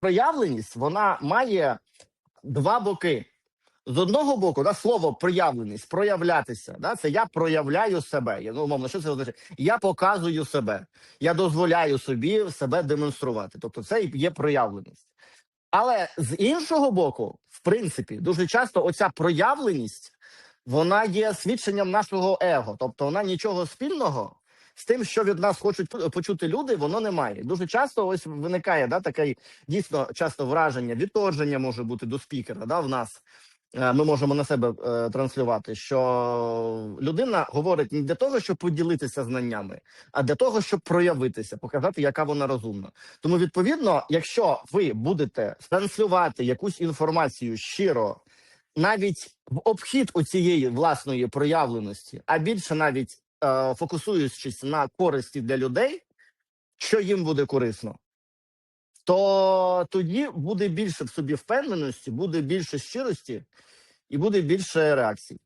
проявленість вона має два боки. З одного боку, да, слово проявленість, проявлятися, да, це я проявляю себе. Я, ну, умовно, що це означає? Я показую себе, я дозволяю собі себе демонструвати. Тобто, це є проявленість. Але з іншого боку, в принципі, дуже часто оця проявленість вона є свідченням нашого его. Тобто вона нічого спільного з тим, що від нас хочуть по- почути люди, воно не має. Дуже часто ось виникає да, таке дійсно часто враження, відторження може бути до спікера да, в нас. Е, Ми можемо на себе е, транслювати, що людина говорить не для того, щоб поділитися знаннями, а для того, щоб проявитися, показати, яка вона розумна. Тому, відповідно, якщо ви будете транслювати якусь інформацію щиро, навіть в обхід у цієї власної проявленості, а більше навіть фокусуючись на користі для людей, що їм буде корисно, то тоді буде більше в собі впевненості, буде більше щирості і буде більше реакцій.